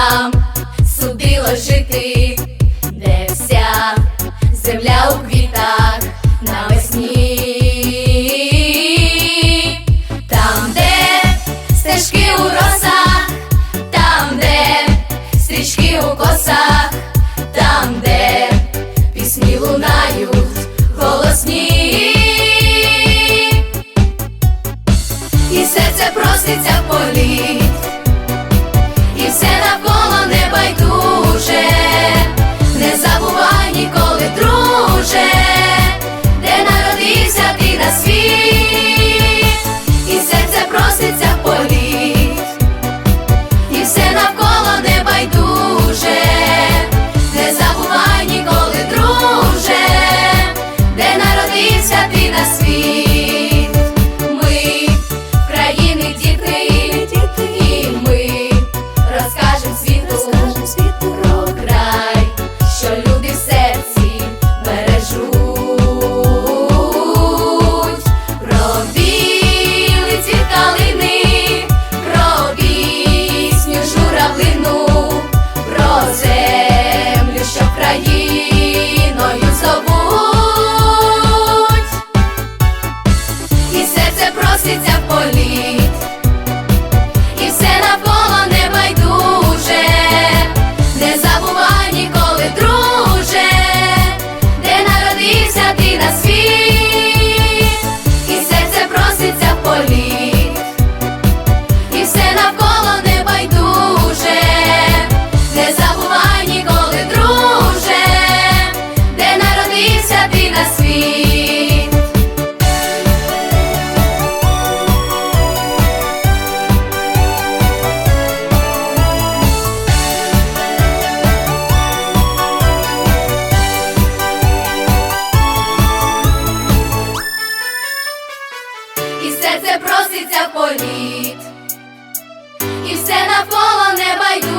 нам судило жити, де вся земля у квітах навесні, там, де стежки у росах, там, де стрічки у косах, там, де пісні лунають голосні. І серце проситься в полі. про край. і все це проситься політ, і все на поло не байдуже.